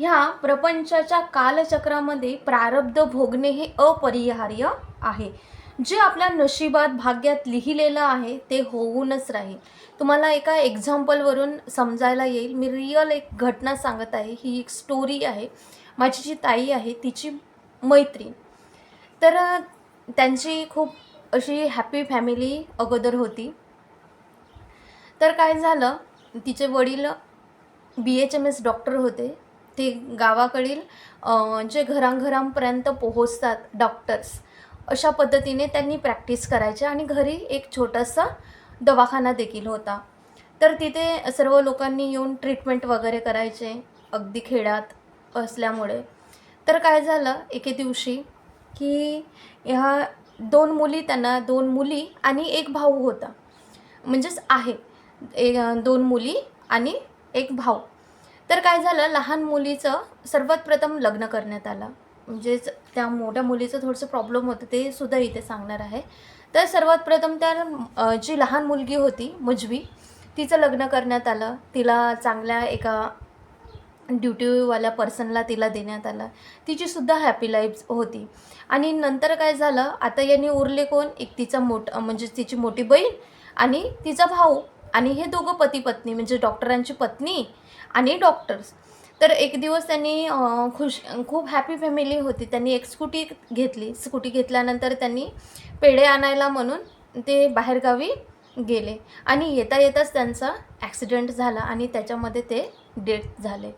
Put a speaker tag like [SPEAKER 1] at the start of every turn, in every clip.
[SPEAKER 1] ह्या प्रपंचाच्या कालचक्रामध्ये प्रारब्ध भोगणे हे अपरिहार्य आहे. जे आपल्या नशिबात भाग्यात लिहिलेलं आहे ते होऊनच राहील. तुम्हाला एका एक्झाम्पलवरून समजायला येईल. मी रिअल एक घटना सांगत आहे. ही एक स्टोरी आहे. माझी जी ताई आहे तिची मैत्रीण. तर त्यांची खूप अशी हॅपी फॅमिली अगोदर होती. तर काय झालं तिचे वडील B H M S doctor होते. ते गावाकडील जे घरांघरांपर्यंत पोहोचतात डॉक्टर्स अशा पद्धतीने त्यांनी प्रॅक्टिस करायचे आणि घरी एक छोटासा दवाखाना देखील होता. तर तिथे सर्व लोकांनी येऊन ट्रीटमेंट वगैरे करायचे अगदी खेड्यात असल्यामुळे. तर काय झालं एके दिवशी की ह्या दोन मुली त्यांना दोन मुली आणि एक भाऊ होता. म्हणजेच आहे ए दोन मुली आणि एक भाऊ. तर काय झालं लहान मुलीचं सर्वात प्रथम लग्न करण्यात आलं. म्हणजेच त्या मोठ्या मुलीचं थोडंसं प्रॉब्लेम होतं ते सुद्धा इथे सांगणार आहे. तर सर्वात प्रथम त्या जी लहान मुलगी होती मुजवी तिचं लग्न करण्यात आलं. तिला चांगल्या एका ड्युटीवाल्या पर्सनला तिला देण्यात आलं. तिचीसुद्धा हॅपी लाईफ होती. आणि नंतर काय झालं आता यांनी उरले कोण? एक तिचा मोठ म्हणजे तिची मोठी बहीण आणि तिचा भाऊ. आणि हे दोघं पती पत्नी म्हणजे डॉक्टरांची पत्नी आणि डॉक्टर्स तर एक दिवस त्यांनी खुश खूप हॅपी फॅमिली होती. त्यांनी एक स्कूटी घेतली. स्कूटी घेतल्यानंतर त्यांनी पेढे आणायला म्हणून ते बाहेरगावी गेले. आणि येता येताच त्यांचा ॲक्सिडेंट झाला आणि त्याच्यामध्ये ते डेथ झाले.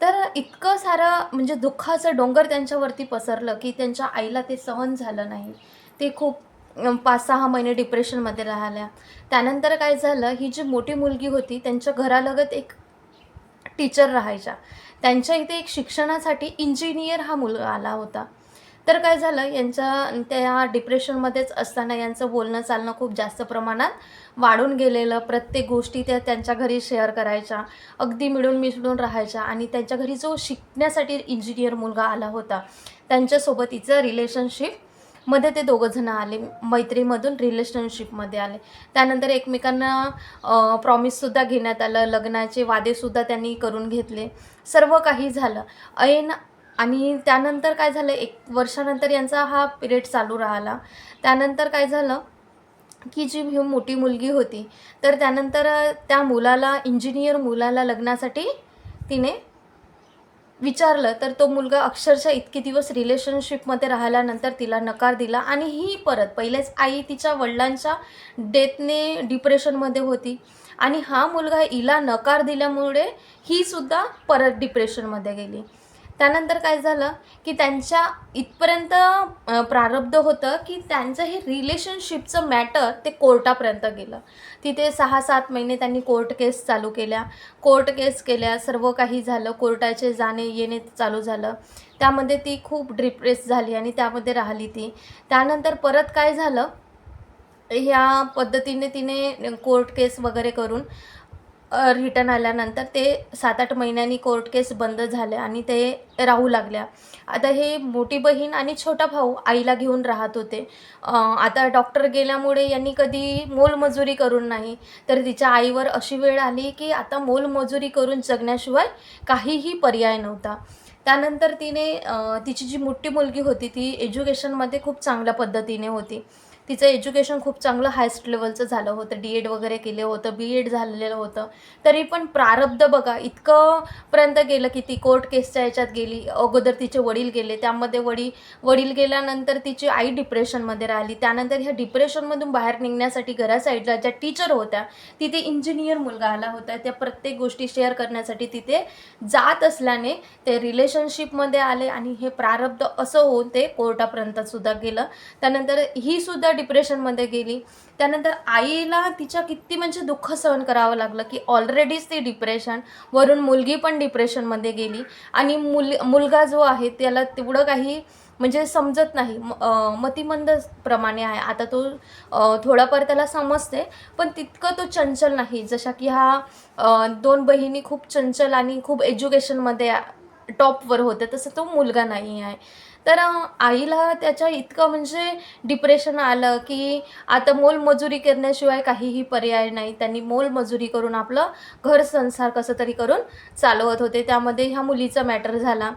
[SPEAKER 1] तर इतकं सारं म्हणजे दुःखाचं डोंगर त्यांच्यावरती पसरलं की त्यांच्या आईला ते सहन झालं नाही. ते खूप पाच सहा महिने डिप्रेशनमध्ये राहिल्या. त्यानंतर काय झालं ही जी मोठी मुलगी होती त्यांच्या घरालगत एक टीचर राहायच्या. त्यांच्या इथे एक शिक्षणासाठी इंजिनियर हा मुलगा आला होता. तर काय झालं यांच्या त्या डिप्रेशनमध्येच असताना यांचं बोलणं चालणं खूप जास्त प्रमाणात वाढून गेलेलं. प्रत्येक गोष्टी त्या त्यांच्या घरी शेअर करायच्या. अगदी मिळून मिसळून राहायच्या. आणि त्यांच्या घरी जो शिकण्यासाठी इंजिनियर मुलगा आला होता त्यांच्यासोबत तिचं रिलेशनशिप मध्ये ते दोघंजणं आले मैत्रीमधून रिलेशनशिपमध्ये आले. त्यानंतर एकमेकांना प्रॉमिससुद्धा घेण्यात आलं लग्नाचे वादेसुद्धा त्यांनी करून घेतले. सर्व काही झालं. ऐन आणि त्यानंतर काय झालं एक वर्षानंतर यांचा हा पिरियड चालू राहिला. त्यानंतर काय झालं की जी ही मोठी मुलगी होती तर त्यानंतर त्या मुलाला इंजिनियर मुलाला लग्नासाठी तिने विचारलं तर तो मुलगा अक्षरशः इतके दिवस रिलेशनशिपमध्ये राहिल्यानंतर तिला नकार दिला आणि ही परत पहिलेच आई तिच्या वडिलांच्या डेथने डिप्रेशनमध्ये होती. आणि हा मुलगा हिला नकार दिल्यामुळे ही सुद्धा परत डिप्रेशनमध्ये गेली. त्यानंतर काय झालं की त्यांच्या इथपर्यंत प्रारब्ध होतं की त्यांचं हे रिलेशनशिपचं मॅटर ते कोर्टापर्यंत गेलं. तिथे सहा सात महिने त्यांनी कोर्ट केस चालू केल्या. कोर्ट केस केल्या सर्व काही झालं कोर्टाचे जाणे येणे चालू झालं. त्यामध्ये ती खूप डिप्रेस झाली आणि त्यामध्ये राहिली ती. त्यानंतर परत काय झालं? ह्या पद्धतीने तिने कोर्ट केस वगैरे करून रिटर्न आल्यानंतर ते सात आठ महिन्यांनी कोर्ट केस बंद झाले आणि ते राहू लागल्या. आता हे मोठी बहीण आणि छोटा भाऊ आईला घेऊन राहत होते. आता डॉक्टर गेल्यामुळे यांनी कधी मोलमजुरी करून नाही. तर तिच्या आईवर अशी वेळ आली की आता मोलमजुरी करून जगण्याशिवाय काहीही पर्याय नव्हता. त्यानंतर तिने तिची जी मोठी मुलगी होती ती एज्युकेशनमध्ये खूप चांगल्या पद्धतीने होती. तिचं एज्युकेशन खूप चांगलं हायस्ट लेवलचं झालं होतं डी एड वगैरे केलं होतं बी एड झालेलं होतं. तरी पण प्रारब्ध बघा इतकं पर्यंत गेलं की ती कोर्ट केसच्या याच्यात गेली अगोदर तिचे वडील गेले त्यामध्ये वडील वडील गेल्यानंतर तिची आई डिप्रेशनमध्ये राहिली त्यानंतर ह्या डिप्रेशनमधून बाहेर निघण्यासाठी घरा साईडला ज्या टीचर होत्या तिथे इंजिनियर मुलगा आला होता. त्या प्रत्येक गोष्टी शेअर करण्यासाठी तिथे जात असल्याने ते रिलेशनशिपमध्ये आले आणि हे प्रारब्ध असं होऊन ते कोर्टापर्यंत सुद्धा गेलं. त्यानंतर ही सुद्धा डिप्रेशनमध्ये गेली. त्यानंतर आईला तिच्या किती म्हणजे दुःख सहन करावं लागलं की ऑलरेडीच ती डिप्रेशन वरून मुलगी पण डिप्रेशनमध्ये गेली. आणि मुल मुलगा जो आहे त्याला तेवढं काही म्हणजे समजत नाही. मतिमंद प्रमाणे आहे. आता तो थोडाफार त्याला समजते पण तितकं तो चंचल नाही. जशा की हा दोन बहिणी खूप चंचल आणि खूप एज्युकेशनमध्ये टॉपवर होते तसं तो मुलगा नाही आहे. तर आईला त्याच्या इतकं म्हणजे डिप्रेशन आलं की आता मोलमजुरी करण्याशिवाय काहीही पर्याय नाही. त्यांनी मोलमजुरी करून आपलं घर संसार कसं तरी करून चालवत होते. त्यामध्ये ह्या मुलीचा मॅटर झाला.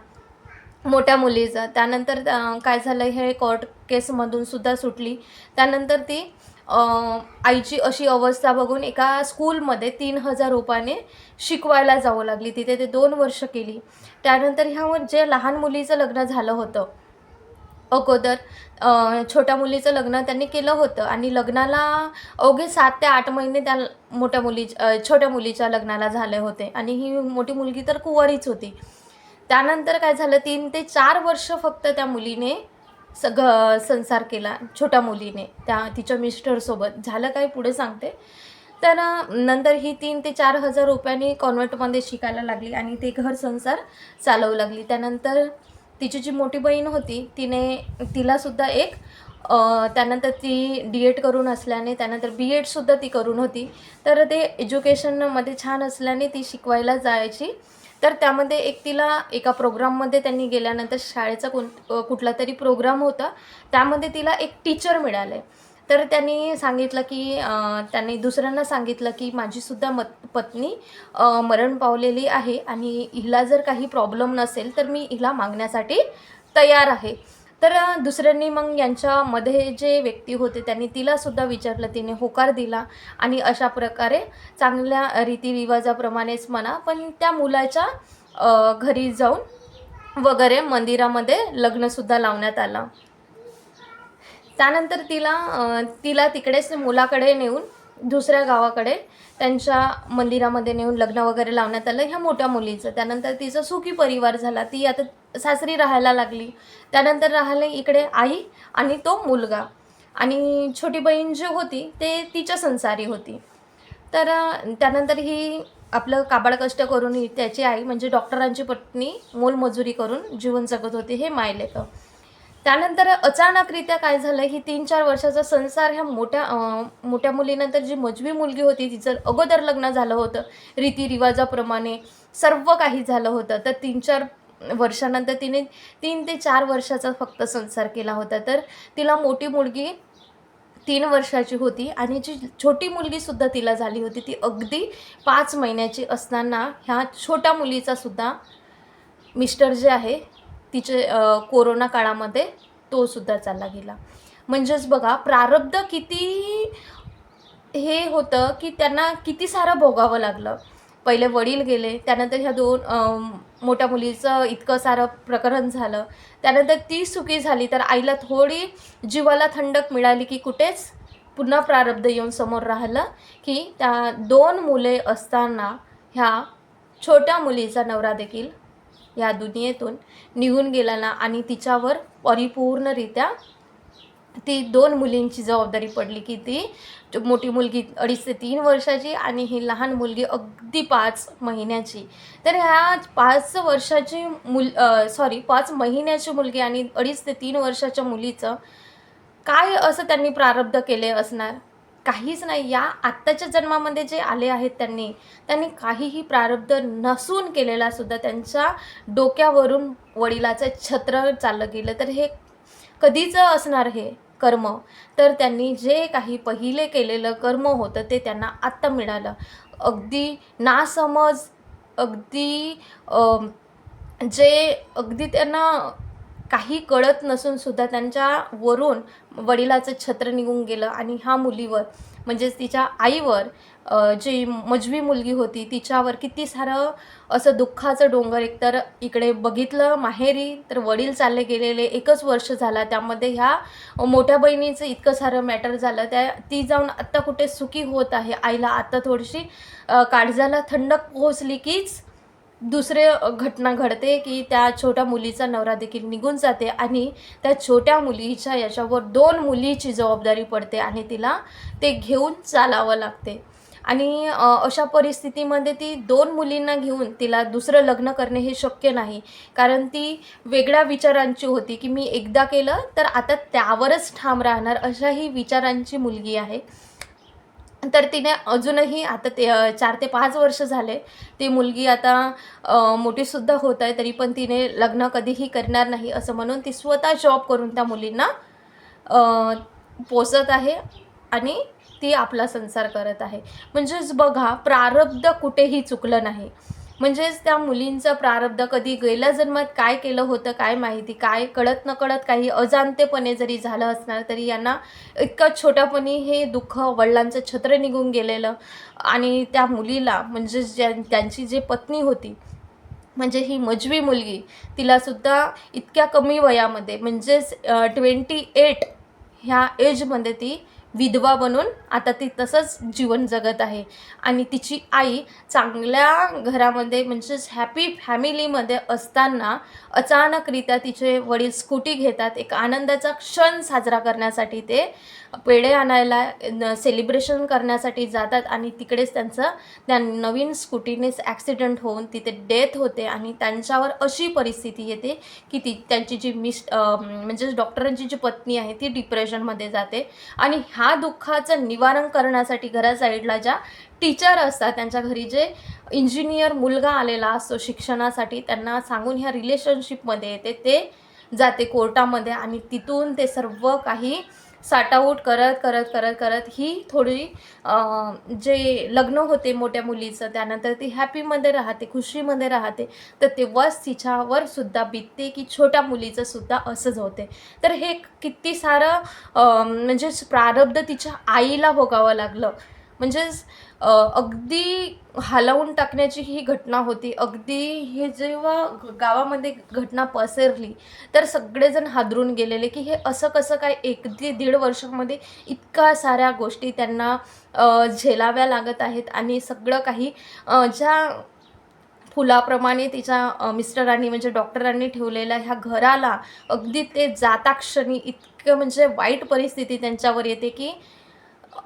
[SPEAKER 1] मोठ्या मुलीचा. त्यानंतर काय झालं हे कोर्ट केसमधून सुद्धा सुटली. त्यानंतर ती आईची अशी अवस्था बघून एका स्कूलमध्ये तीन हजार रुपयाने शिकवायला जावं लागली. तिथे ते दोन वर्ष केली. त्यानंतर ह्या जे लहान मुलीचं लग्न झालं होतं अगोदर छोट्या मुलीचं लग्न त्यांनी केलं होतं आणि लग्नाला अवघे सात ते आठ महिने त्या मोठ्या मुली छोट्या मुलीच्या लग्नाला झाले होते आणि ही मोठी मुलगी तर कुवारीच होती. त्यानंतर काय झालं तीन ते चार वर्ष फक्त त्या मुलीने सग संसार केला छोट्या मुलीने त्या तिच्या मिस्टरसोबत. झालं काय पुढे सांगते? तर नंतर ही तीन ते चार हजार रुपयांनी कॉन्व्हेंटमध्ये शिकायला लागली आणि ते घर संसार चालवू लागली. त्यानंतर तिची जी मोठी बहीण होती तिने तिलासुद्धा एक त्यानंतर ती डी एड करून असल्याने त्यानंतर बी एडसुद्धा ती करून होती. तर ते एज्युकेशनमध्ये छान असल्याने ती शिकवायला जायची. तर त्यामध्ये एक तिला एका प्रोग्राममध्ये त्यांनी गेल्यानंतर शाळेचा कोण कुठला तरी प्रोग्राम होता. त्यामध्ये तिला एक टीचर मिळाले. तर त्यांनी सांगितलं की त्यांनी दुसऱ्यांना सांगितलं की माझीसुद्धा मत पत्नी मरण पावलेली आहे आणि हिला जर काही प्रॉब्लेम नसेल तर मी हिला मागण्यासाठी तयार आहे. तर दुसऱ्यांनी मग यांच्यामध्ये जे व्यक्ती होते त्यांनी तिलासुद्धा विचारलं तिने होकार दिला आणि अशा प्रकारे चांगल्या रीतिरिवाजाप्रमाणेच म्हणा पण त्या मुलाच्या घरी जाऊन वगैरे मंदिरामध्ये लग्नसुद्धा लावण्यात आलं. त्यानंतर तिला तिला तिकडेच मुलाकडे नेऊन दुसऱ्या गावाकडे त्यांच्या मंदिरामध्ये नेऊन लग्न वगैरे लावण्यात आलं ह्या मोठ्या मुलीचं. त्यानंतर तिचा सुखी परिवार झाला. ती आता सासरी राहायला लागली. त्यानंतर राहिले इकडे आई आणि तो मुलगा. आणि छोटी बहीण जी होती ते तिच्या संसारी होती. तर त्यानंतर ही आपलं काबाड कष्ट करून त्याची आई म्हणजे डॉक्टरांची पत्नी मोलमजुरी करून जीवन जगत होती हे मायलेकं त्यानंतर अचानकरित्या काय झालं ही तीन चार वर्षाचा संसार ह्या मोठ्या मोठ्या मुलीनंतर जी मजवी मुलगी होती तिचं अगोदर लग्न झालं होतं. रीतिरिवाजाप्रमाणे सर्व काही झालं होतं. तर तीन चार वर्षानंतर तिने तीन ते चार वर्षाचा फक्त संसार केला होता. तर तिला मोठी मुलगी तीन वर्षाची होती आणि जी छोटी मुलगीसुद्धा तिला झाली होती. ती अगदी पाच महिन्याची असताना ह्या छोट्या मुलीचासुद्धा मिस्टर जे आहे तिचे कोरोना काळामध्ये तोसुद्धा चालला गेला. म्हणजेच बघा प्रारब्ध किती हे होतं की त्यांना किती सारं भोगावं लागलं. पहिले वडील गेले त्यानंतर ह्या दोन मोठ्या मुलीचं इतकं सारं प्रकरण झालं. त्यानंतर ती सुखी झाली तर आईला थोडी जीवाला थंडक मिळाली की कुठेच पुन्हा प्रारब्ध येऊन समोर राहिलं की त्या दोन मुले असताना ह्या छोट्या मुलीचा नवरा देखील या दुनियेतून निघून गेला ना आणि तिच्यावर परिपूर्णरित्या ती दोन मुलींची जबाबदारी पडली की ती मोठी मुलगी अडीच ते तीन वर्षाची आणि ही लहान मुलगी अगदी पाच महिन्याची. तर ह्या पाच वर्षाची मुल सॉरी पाच महिन्याची मुलगी आणि अडीच ते तीन वर्षाच्या मुलीचं काय असं त्यांनी प्रारब्ध केले असणार? काहीच नाही. या आत्ताच्या जन्मामध्ये जे आले आहेत त्यांनी त्यांनी काहीही प्रारब्ध नसून केलेला सुद्धा त्यांच्या डोक्यावरून वडिलाचं छत्र चाललं गेलं. तर हे कधीचं असणार हे कर्म? तर त्यांनी जे काही पहिले केलेलं कर्म होतं ते त्यांना आत्ता मिळालं. अगदी नासमज अगदी जे अगदी त्यांना काही कळत नसून सुद्धा त्यांच्यावरून वडिलाचं छत्र निघून गेलं आणि ह्या मुलीवर म्हणजेच तिच्या आईवर जी मजवी मुलगी होती तिच्यावर किती सारं असं दुःखाचं डोंगर एकतर इकडे बघितलं माहेरी तर वडील चालले गेलेले एकच वर्ष झाला त्यामध्ये ह्या मोठ्या बहिणीचं इतकं सारं मॅटर झालं त्या ती जाऊन आत्ता कुठे सुखी होत आहे? आईला आत्ता थोडीशी काळजाला थंडक पोहोचली कीच दुसरे घटना घडते की त्या छोट्या मुलीचा नवरा देखील निघून जाते आणि त्या छोट्या मुलीच्या याच्यावर दोन मुलीची जबाबदारी पडते आणि तिला ते घेऊन चालावं लागते. आणि अशा परिस्थितीमध्ये ती दोन मुलींना घेऊन तिला दुसरं लग्न करणे हे शक्य नाही. कारण ती वेगळ्या विचारांची होती की मी एकदा केलं तर आता त्यावरच ठाम राहणार अशाही विचारांची मुलगी आहे. तर तिने अजूनही आता ते चार ते पाच वर्ष झाले. ती मुलगी आता मोठीसुद्धा होत आहे तरी पण तिने लग्न कधीही करणार नाही असं म्हणून ती स्वतः जॉब करून त्या मुलींना पोचत पोसत आहे आणि ती आपला संसार करत आहे. म्हणजेच बघा प्रारब्ध कुठेही चुकलं नाही. म्हणजेच त्या मुलींचं प्रारब्ध कधी गेल्या जन्मात काय केलं होतं काय माहिती काय कळत न कळत काही अजाणतेपणे जरी झालं असणार तरी यांना इतकं छोट्यापणी हे दुःख वडिलांचं छत्र निघून गेलेलं. आणि त्या मुलीला म्हणजे ज्या त्यांची जी पत्नी होती म्हणजे ही मजवी मुलगी तिलासुद्धा इतक्या कमी वयामध्ये म्हणजेच ट्वेंटी एट ह्या एजमध्ये ती विधवा बनून आता ती तसंच जीवन जगत आहे. आणि तिची आई चांगल्या घरामध्ये म्हणजेच हॅपी फॅमिलीमध्ये असताना अचानकरित्या तिचे वडील स्कूटी घेतात. एक आनंदाचा क्षण साजरा करण्यासाठी ते पेढे आणायला सेलिब्रेशन करण्यासाठी जातात आणि तिकडेच त्यांचं त्या नवीन स्कूटीनेच ॲक्सिडेंट होऊन तिथे डेथ होते आणि त्यांच्यावर अशी परिस्थिती येते की ती त्यांची जी मिस म्हणजेच म्हणजे डॉक्टरांची जी पत्नी आहे ती डिप्रेशनमध्ये जाते. आणि ह्या दुःखाचं निवारण करण्यासाठी घरा साईडला ज्या टीचर असतात त्यांच्या घरी जे इंजिनियर मुलगा आलेला असतो शिक्षणासाठी त्यांना सांगून ह्या रिलेशनशिपमध्ये येते ते जाते कोर्टामध्ये आणि तिथून ते सर्व काही साटाऊट करत करत करत करत ही थोडी जे लग्न होते मोठ्या मुलीचं त्यानंतर ती हॅपीमध्ये राहते खुशीमध्ये राहते तर तेव्हाच तिच्यावर सुद्धा बितते की छोट्या मुलीचं सुद्धा असंच होते. तर हे किती सारं म्हणजे म्हणजेच प्रारब्ध तिच्या आईला भोगावं लागलं. म्हणजेच अगदी हलवून टाकण्याची ही घटना होती. अगदी हे जेव्हा गावामध्ये घटना पसरली तर सगळेजण हादरून गेलेले की हे असं कसं काय एक ते दीड वर्षामध्ये इतका साऱ्या गोष्टी त्यांना झेलाव्या लागत आहेत आणि सगळं काही ज्या फुलाप्रमाणे तिच्या मिस्टरांनी म्हणजे डॉक्टरांनी ठेवलेल्या ह्या घराला अगदी ते जाताक्षणी इतकं म्हणजे वाईट परिस्थिती त्यांच्यावर येते की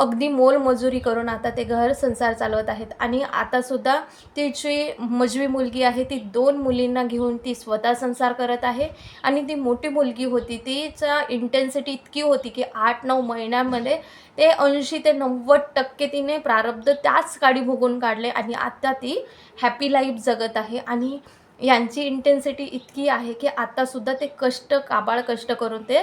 [SPEAKER 1] अगदी मोलमजुरी करून आता ते घर संसार चालवत आहेत. आणि आतासुद्धा तिची मजवी मुलगी आहे ती दोन मुलींना घेऊन ती स्वतः संसार करत आहे. आणि ती मोठी मुलगी होती तिचा इंटेन्सिटी इतकी होती की आठ नऊ महिन्यामध्ये ते ऐंशी ते नव्वद टक्के तिने प्रारब्ध त्याच काळी भोगून काढले आणि आता ती हॅपी लाईफ जगत आहे. आणि यांची इंटेन्सिटी इतकी आहे की आतासुद्धा ते कष्ट काबाळ कष्ट करून ते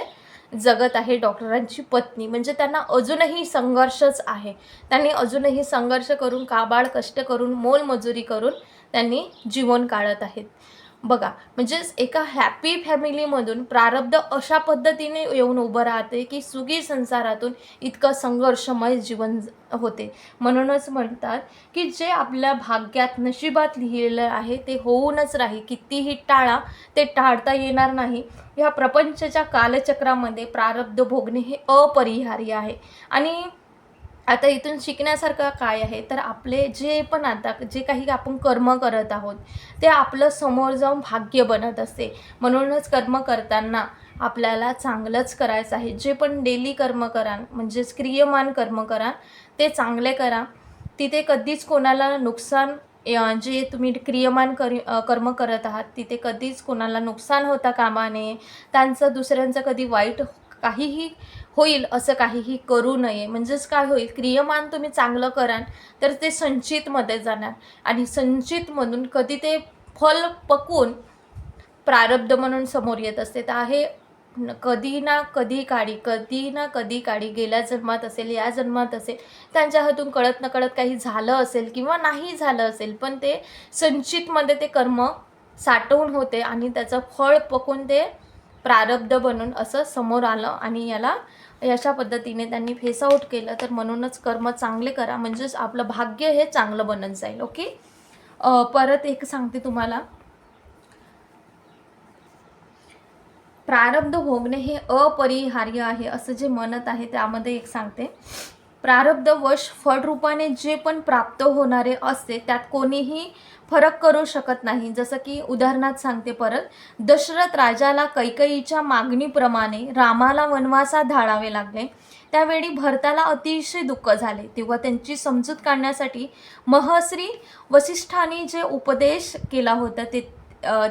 [SPEAKER 1] जगत आहे डॉक्टरांची पत्नी. म्हणजे त्यांना अजूनही संघर्षच आहे. त्यांनी अजूनही संघर्ष करून काबाड कष्ट करून मोलमजुरी करून त्यांनी जीवन काढत आहेत. बघा म्हणजेच एका हॅपी फॅमिलीमधून प्रारब्ध अशा पद्धतीने येऊन उभं राहते की सुगी संसारातून इतकं संघर्षमय जीवन होते. म्हणूनच म्हणतात की जे आपल्या भाग्यात नशिबात लिहिलेलं आहे ते होऊनच राही कितीही टाळा ते टाळता येणार नाही. ह्या प्रपंचच्या कालचक्रामध्ये प्रारब्ध भोगणे हे अपरिहार्य आहे. आणि आता इथून शिकण्यासारखं काय आहे? तर आपले जे पण आता जे काही आपण कर्म करत आहोत ते आपलं समोर जाऊन भाग्य बनत असते. म्हणूनच कर्म करताना आपल्याला चांगलंच करायचं आहे. जे पण डेली कर्म करा म्हणजेच क्रियमान कर्म करा ते चांगले करा. तिथे कधीच कोणाला नुकसान जे तुम्ही क्रियमान करी कर्म करत आहात तिथे कधीच कोणाला नुकसान होता कामाने. त्यांचं दुसऱ्यांचं कधी वाईट काहीही होईल असं काहीही करू नये. म्हणजेच काय होईल? क्रियमान तुम्ही चांगलं कराल तर ते संचितमध्ये जाणार. आणि संचितमधून कधी ते फल पकून प्रारब्ध म्हणून समोर येत असते. तर हे कधी ना कधी काळी कधी ना कधी काळी गेल्या जन्मात असेल या जन्मात असेल त्यांच्या हातून कळत न कळत काही झालं असेल किंवा नाही झालं असेल पण ते संचितमध्ये ते कर्म साठवून होते आणि त्याचं फळ पकून ते प्रारब्ध बनून असं समोर आलं आणि याला अशा पद्धतीने त्यांनी फेस आऊट केलं तर म्हणूनच कर्म चांगले करा. म्हणजेच आपलं भाग्य हे चांगलं बनत जाईल ओके परत एक सांगते तुम्हाला. प्रारब्ध भोगणे हे अपरिहार्य आहे असं जे म्हणत आहे त्यामध्ये एक सांगते. प्रारब्ध वश फळरूपाने जे पण प्राप्त होणारे असते त्यात कोणीही फरक करू शकत नाही. जसं की उदाहरणात सांगते परत दशरथ राजाला कैकईच्या मागणीप्रमाणे रामाला वनवासात धाडावे लागले. त्यावेळी भरताला अतिशय दुःख झाले. तेव्हा त्यांची समजूत काढण्यासाठी महश्री वसिष्ठांनी जे उपदेश केला होता ते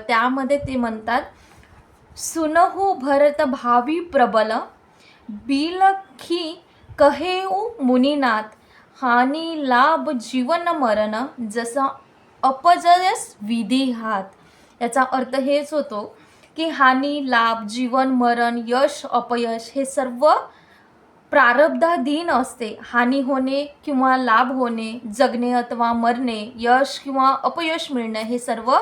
[SPEAKER 1] त्यामध्ये ते म्हणतात सुनहु भरत भावी प्रबल बिलखी कहेऊ मुनिनाथ हानी लाभ जीवन मरण जसं अपजयस विधी हात. याचा अर्थ हेच होतो की हानी लाभ जीवन मरण यश अपयश हे सर्व प्रारब्धाधीन असते. हानी होणे किंवा लाभ होणे जगणे अथवा मरणे यश किंवा अपयश मिळणे हे सर्व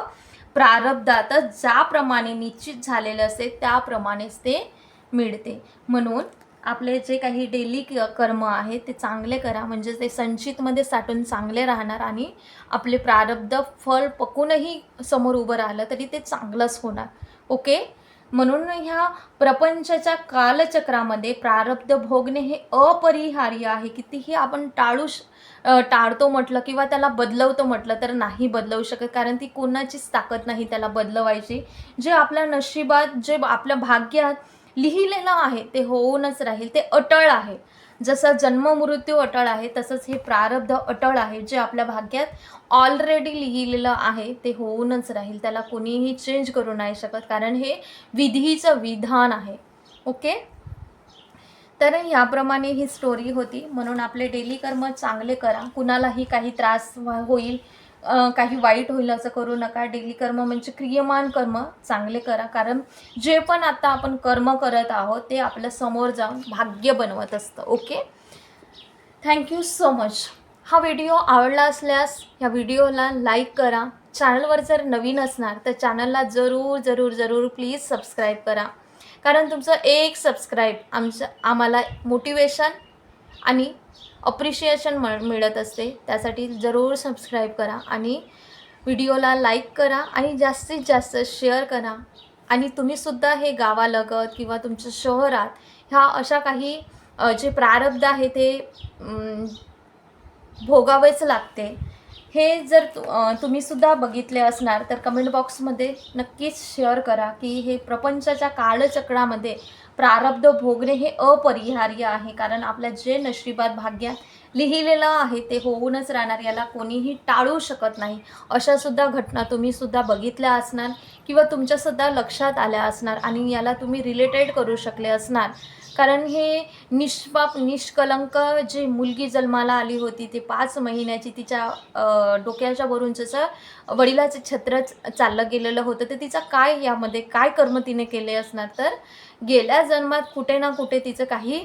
[SPEAKER 1] प्रारब्धातच ज्याप्रमाणे निश्चित झालेले असते त्याप्रमाणेच ते मिळते. म्हणून आपले जे काही डेली कर्म आहे ते चांगले करा. म्हणजे ते संचितमध्ये साठून चांगले राहणार आणि आपले प्रारब्ध फळ पकूनही समोर उभं राहिलं तरी ते चांगलंच होणार. ओके? म्हणून ह्या प्रपंचाच्या कालचक्रामध्ये प्रारब्ध भोगणे हे अपरिहार्य आहे. कितीही आपण टाळू टाळतो म्हटलं किंवा त्याला बदलवतो म्हटलं तर नाही बदलवू शकत. कारण ती कोणाचीच ताकद नाही त्याला बदलवायची. जे आपल्या नशिबात जे आपल्या भाग्यात लिहिलेलं आहे ते होऊनच राहील. ते अटळ आहे. जसं जन्म मृत्यू अटळ आहे तसंच हे प्रारब्ध अटळ आहे जे आपल्या भाग्यात ऑलरेडी लिहिलेलं आहे ते होऊनच राहील. त्याला कोणीही चेंज करू नाही शकत कारण हे विधीचं विधान आहे. ओके तर ह्याप्रमाणे ही स्टोरी होती. म्हणून आपले डेली कर्म चांगले करा. कुणालाही काही त्रास होईल काही वाईट होईल असं करू नका. डेली कर्म म्हणजे क्रियमान कर्म. चांगले करा. कारण जे पण आता आपण कर्म करत आहोत ते आपल्यासमोर जाऊन भाग्य बनवत असतं. Okay thank you so much हा व्हिडिओ आवडला असल्यास ह्या व्हिडिओला लाईक करा. चॅनलवर जर नवीन असणार तर चॅनलला जरूर जरूर जरूर प्लीज सबस्क्राईब करा. कारण तुमचं एक सबस्क्राईब आमच्या आम्हाला मोटिवेशन आणि अप्रिशिएशन म मिळत असते. त्यासाठी जरूर सबस्क्राईब करा आणि व्हिडिओला लाईक करा आणि जास्तीत जास्त शेअर करा. आणि तुम्हीसुद्धा हे गावालगत किंवा तुमच्या शहरात ह्या अशा काही जे प्रारब्ध आहे ते भोगावेच लागते. हे जर तुम्ही सुद्धा बघितले असणार तर कमेंट बॉक्समध्ये नक्कीच शेअर करा की हे प्रपंचाच्या काळचक्रामध्ये प्रारब्ध भोगणे हे अपरिहार्य आहे. कारण आपल्या जे नशिबात भाग्यात लिहिलेलं आहे ते होऊनच राहणार याला कोणीही टाळू शकत नाही. अशासुद्धा घटना तुम्हीसुद्धा बघितल्या असणार किंवा तुमच्यासुद्धा लक्षात आल्या असणार आणि याला तुम्ही रिलेटेड करू शकले असणार. कारण हे निष्पाप निष्कलंक जी मुलगी जन्माला आली होती ती पाच महिन्याची तिच्या डोक्याच्या वरून जसं वडिलाचं छत्र चाललं गेलेलं होतं तर तिचा काय यामध्ये काय कर्म तिने केले असणार? तर गेल्या जन्मात कुठे ना कुठे तिचं काही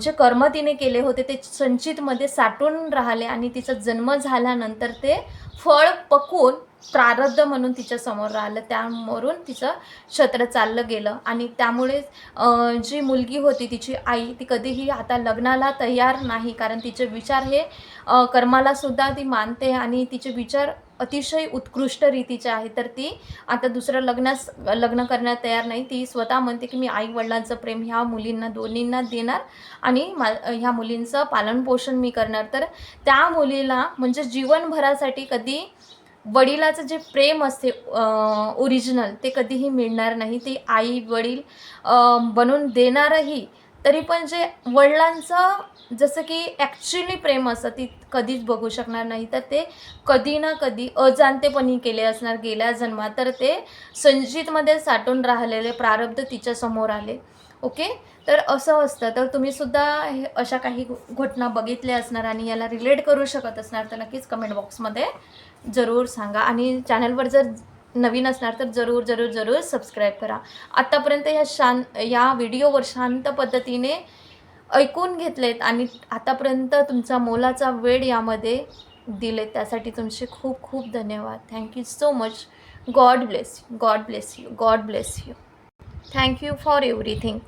[SPEAKER 1] जे कर्म तिने केले होते ते संचितमध्ये साठून राहिले आणि तिचा जन्म झाल्यानंतर ते फळ पकून प्रारब्ध म्हणून तिच्या समोर राहिलं. त्यावरून तिचं क्षेत्र चाललं गेलं. आणि त्यामुळे जी मुलगी होती तिची आई ती कधीही आता लग्नाला तयार नाही. कारण तिचे विचार हे कर्मालासुद्धा ती मानते आणि तिचे विचार अतिशय उत्कृष्ट रीतीचे आहे तर ती आता दुसरं लग्नास लग्न करण्यात तयार नाही. ती स्वतः म्हणते की मी आई वडिलांचं प्रेम ह्या मुलींना दोन्हींना देणार आणि मा ह्या मुलींचं पालनपोषण मी करणार. तर त्या मुलीला म्हणजे जीवनभरासाठी कधी वडिलाचं जे प्रेम असते ओरिजिनल ते कधीही मिळणार नाही. ते आई वडील बनून बनवून देणारही तरी पण जे वडिलांचं जसं की ॲक्च्युली प्रेम असतं ती कधीच बघू शकणार नाही. तर ते कधी ना कधी अजाणतेपणी केले असणार गेल्या जन्मात. तर ते संजितमध्ये साठून राहिलेले प्रारब्ध तिच्यासमोर आले. ओके? तर असं असतं. तर तुम्हीसुद्धा हे अशा काही घटना बघितल्या असणार आणि याला रिलेट करू शकत असणार तर नक्कीच कमेंट बॉक्समध्ये जरूर सांगा. आणि चॅनलवर जर नवीन असणार तर जरूर जरूर जरूर सबस्क्राईब करा. आत्तापर्यंत या शां या व्हिडिओवर शांत पद्धतीने ऐकून घेतलेत आणि आतापर्यंत तुमचा मोलाचा वेळ यामध्ये दिले त्यासाठी तुमचे खूप खूप धन्यवाद. Thank you so much God bless you God bless you God bless you thank you for everything